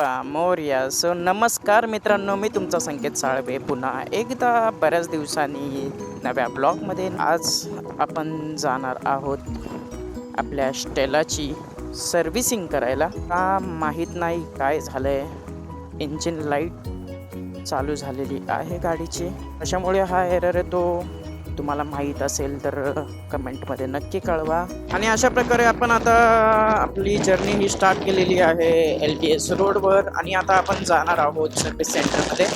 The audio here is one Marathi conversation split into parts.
बाप्पा मोर्या सो नमस्कार मित्रांनो मी तुमचा संकेत साळवे. पुन्हा एकदा बऱ्याच दिवसांनी नव्या ब्लॉगमध्ये आज आपण जाणार आहोत आपल्या स्टेलाची सर्व्हिसिंग करायला. का माहीत नाही काय झालंय. इंजिन लाइट चालू झालेली आहे गाडीची. त्याच्यामुळे हा एरर येतो. तुम्हाला माहीत असेल तर कमेंटमध्ये नक्की कळवा. आणि अशा प्रकारे आपण आता आपली जर्नी ही स्टार्ट केलेली आहे एल टी एस रोडवर आणि आता आपण जाणार आहोत सर्व्हिस सेंटरमध्ये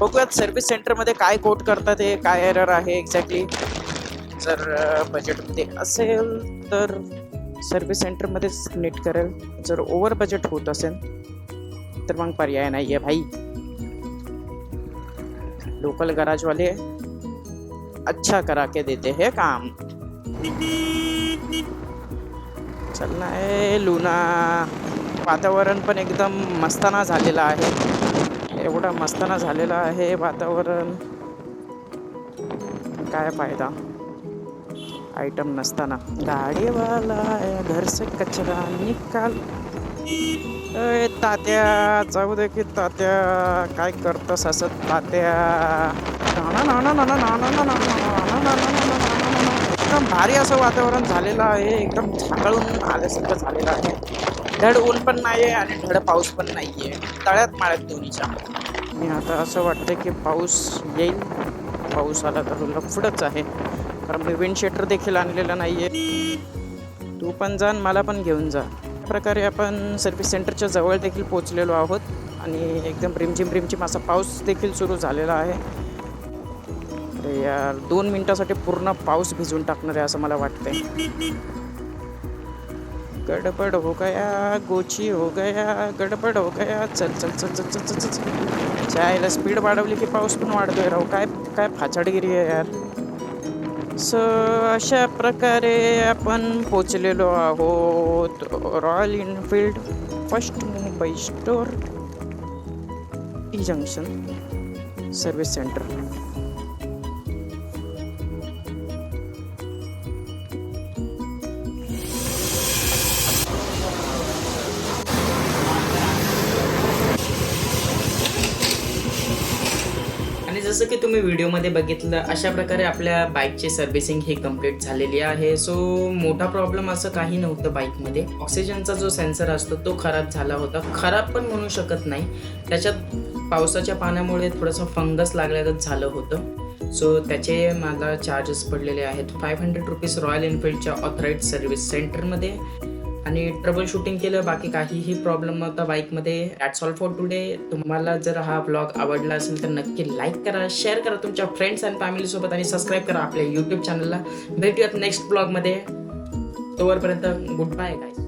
बघूयात सर्व्हिस सेंटरमध्ये काय कोट करतात हे काय एरर आहे एक्झॅक्टली जर बजेटमध्ये असेल तर सर्व्हिस सेंटरमध्येच नीट करेल. जर ओव्हर बजेट होत असेल तर मग पर्याय नाही आहे भाई लोकल गराजवाले अच्छा करा के देते हैं काम। चल ना लुना। वातावरण पण एकदम मस्ताना झालेलं आहे. एवढा मस्ताना झालेला आहे वातावरण. काय फायदा? आयटम नसताना. गाडीवाला घर से कचरा निकाल. अय तात्या जाऊ दे की तात्या. काय करतस असं तात्या? ना ना ना ना ना ना ना ना ना ना ना एकदम भारी असं वातावरण झालेलं आहे. एकदम झाकळून आल्यासारखं झालेलं आहे. धड ऊन पण नाही आहे आणि धड पाऊस पण नाही आहे तळ्यात माळ्यात दोन्हीच्या. मी आता असं वाटतं की पाऊस येईल. पाऊस आला तर लफडच आहे. कारण मी विंड शेटर देखील आणलेलं नाही आहे तू पण जा मला पण घेऊन जा. प्रकारे आपण सर्व्हिस सेंटरच्या जवळ देखील पोचलेलो आहोत. आणि एकदम रिमझिम रिमझिम असा पाऊस देखील सुरू झालेला आहे. तर यार दोन मिनटासाठी पूर्ण पाऊस भिजून टाकणार आहे असं मला वाटतंय. गडबड हो गया गोची हो गया गडबड हो गया. चल चल चल चल चल चल चल. चायला स्पीड वाढवली की पाऊस पण वाढतोय राव. काय काय फाचडगिरी आहे यार. सो अशा प्रकारे आपण पोचलेलो आहोत Royal Enfield first Mumbai store T junction service centre जसं की तुम्ही व्हिडिओमध्ये बघितलं अशा प्रकारे आपल्या बाईकची सर्व्हिसिंग ही कंप्लीट झालेली आहे. सो मोठा प्रॉब्लेम असं काही नव्हतं बाईकमध्ये ऑक्सिजनचा जो सेन्सर असतो तो खराब झाला होता. खराब पण म्हणू शकत नाही. त्याच्यात पावसाच्या पाण्यामुळे थोडंसं फंगस लागल्यागत झालं होतं. सो त्याचे मला चार्जेस पडलेले आहेत. फाईव्ह हंड्रेड रुपीज रॉयल एनफिल्डच्या ऑथराईज सर्व्हिस सेंटरमध्ये आणि ट्रबल शूटिंग केलं बाकी काहीही प्रॉब्लेम नव्हता बाईकमध्ये ॲट्स ऑल फॉर टुडे तुम्हाला जर हा ब्लॉग आवडला असेल तर नक्की लाईक करा शेअर करा तुमच्या फ्रेंड्स अँड फॅमिलीसोबत आणि सबस्क्राईब करा आपल्या यूट्यूब चॅनलला भेटूयात नेक्स्ट ब्लॉगमध्ये तोवरपर्यंत गुड बाय गाईज